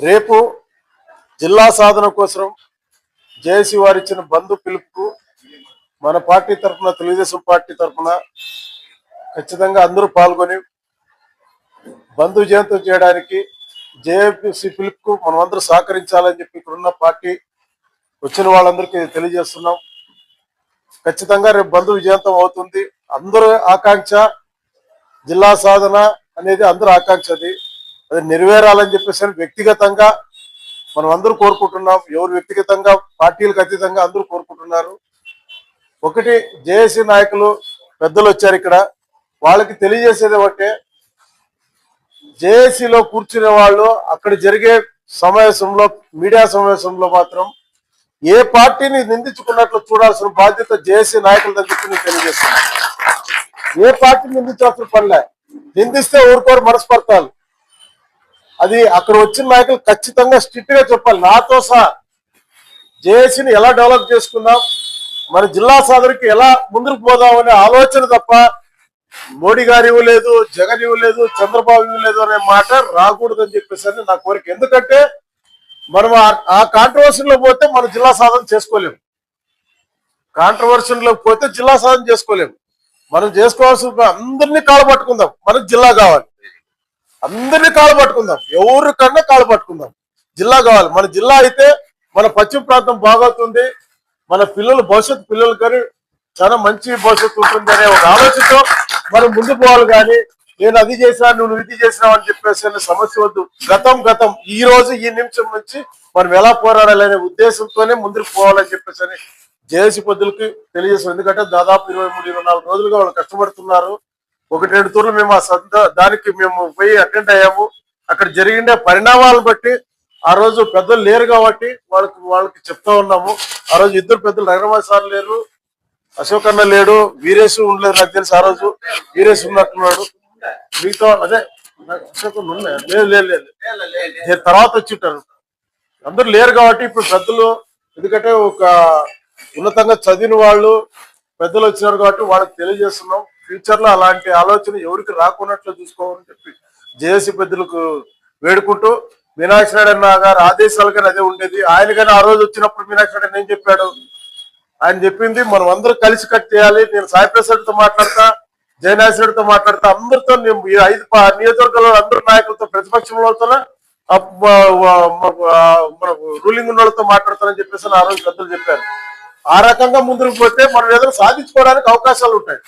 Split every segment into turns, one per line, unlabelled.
రేపు జిల్లా సాధన కోసం జేసీ వారు ఇచ్చిన బంధు పిలుపుకు మన పార్టీ తరఫున తెలుగుదేశం పార్టీ తరఫున ఖచ్చితంగా అందరూ పాల్గొని బంధు జయంతం చేయడానికి జేఏపీసీ పిలుపుకు మనమందరూ సహకరించాలని చెప్పి ఇక్కడున్న పార్టీ వచ్చిన వాళ్ళందరికీ తెలియజేస్తున్నాం. ఖచ్చితంగా రేపు బంధు విజయంతం అవుతుంది. అందరూ ఆకాంక్ష జిల్లా సాధన అనేది అందరూ ఆకాంక్ష అది. అది నెరవేరాలని చెప్పేసి వ్యక్తిగతంగా మనం అందరూ కోరుకుంటున్నాం. ఎవరు వ్యక్తిగతంగా పార్టీలకు అతీతంగా అందరూ కోరుకుంటున్నారు. ఒకటి జేఏసీ నాయకులు పెద్దలు వచ్చారు ఇక్కడ. వాళ్ళకి తెలియజేసేది ఒకటే జేఏసీలో కూర్చునే వాళ్ళు అక్కడ జరిగే సమావేశంలో మీడియా సమావేశంలో మాత్రం ఏ పార్టీని నిందించుకున్నట్లు చూడాల్సిన బాధ్యత జేఏసీ నాయకుల దగ్గర నేను తెలియజేస్తున్నాను. ఏ పార్టీని నిందించాల్సిన పనిలే నిందిస్తే ఊరుకోరు మనస్పర్తాలు అది అక్కడ వచ్చిన నాయకులు ఖచ్చితంగా స్ట్రిక్ట్గా చెప్పాలి. నాతో సహా జేఏసీని ఎలా డెవలప్ చేసుకుందాం మన జిల్లా సాధనకి ఎలా ముందుకు పోదాం అనే ఆలోచన తప్ప మోడీ గారు ఇవ్వలేదు జగన్ ఇవ్వలేదు చంద్రబాబు ఇవ్వలేదు అనే మాట రాకూడదని చెప్పేసి అని నా కోరిక. ఎందుకంటే మనం ఆ- ఆ కాంట్రవర్సీలో పోతే మన జిల్లా సాధన చేసుకోలేము. కాంట్రవర్సీలో పోతే జిల్లా సాధన చేసుకోలేము. మనం చేసుకోవాల్సిన అందరినీ కాలపట్టుకుందాం పట్టుకుందాం. మనకు జిల్లా కావాలి. అందరినీ కాలు పట్టుకుందాం. ఎవరికన్నా కాలు పట్టుకుందాం. జిల్లా కావాలి. మన జిల్లా అయితే మన పశ్చిమ ప్రాంతం బాగవుతుంది మన పిల్లలు భవిష్యత్తు పిల్లలు కానీ చాలా మంచి భవిష్యత్తు ఉంటుంది అనే ఒక ఆలోచనతో మనం ముందు పోవాలి కానీ నేను అది చేసినా నువ్వు ఇది చేసినావు అని చెప్పేసి అనే సమస్య వద్దు. గతం గతం. ఈ రోజు ఈ నిమిషం నుంచి మనం ఎలా పోరాడాలనే ఉద్దేశంతోనే ముందుకు పోవాలని చెప్పేసి అని జేఏసీ పొద్దులకి తెలియజేస్తాం ఎందుకంటే దాదాపు ఇరవై మూడు ఇరవై నాలుగు రోజులుగా వాళ్ళు కష్టపడుతున్నారు. ఒకటి రెండు తూర్లు మేము ఆ సొంత దానికి మేము పోయి అటెండ్ అయ్యాము. అక్కడ జరిగిన పరిణామాలను బట్టి ఆ రోజు పెద్దలు లేరు కాబట్టి వాళ్ళకి వాళ్ళకి చెప్తా ఉన్నాము. ఆ రోజు ఇద్దరు పెద్దలు రంగరామాజు సార్ లేరు అశోక్ అన్న లేడు వీరేశు ఉండలేదు నాకు తెలుసు ఆ రోజు. వీరేష్ ఉన్నట్టున్నాడు. మిగతా అదే నాకు అశోక్ లేదు లేదు లేదు. తర్వాత వచ్చింటారు. అందరూ లేరు కాబట్టి ఇప్పుడు పెద్దలు ఎందుకంటే ఒక ఉన్నతంగా చదివిన వాళ్ళు పెద్దలు వచ్చినారు కాబట్టి వాళ్ళకి తెలియజేస్తున్నాం. ఫ్యూచర్లో అలాంటి ఆలోచన ఎవరికి రాకున్నట్లు చూసుకోవాలని చెప్పి జేఏసీ పెద్దలకు వేడుకుంటూ మీనాక్షి నాయుడు అన్న గారు ఆదేశాలు కానీ అదే ఉండేది. ఆయన కానీ ఆ రోజు వచ్చినప్పుడు మీనాక్షి నాయుడు ఏం చెప్పాడు? ఆయన చెప్పింది మనం అందరూ కలిసి కట్ చేయాలి. నేను సాయి ప్రసాద్తో మాట్లాడతా జయనాథ్తో మాట్లాడతా. అందరితో నేను ఐదు నియోజకవర్గంలో అందరు నాయకులతో ప్రతిపక్షంలోతో మన రూలింగ్ ఉన్న వాళ్ళతో మాట్లాడతానని చెప్పేసి ఆ రోజు పెద్దలు చెప్పారు. ఆ రకంగా ముందుకు పోతే మనం ఏదైనా సాధించుకోవడానికి అవకాశాలు ఉంటాయి.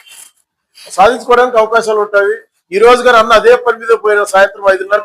సాధించుకోవడానికి అవకాశాలు ఉంటాయి. ఈ రోజు గారు అన్న అదే పని మీద పోయిన సాయంత్రం ఐదున్నర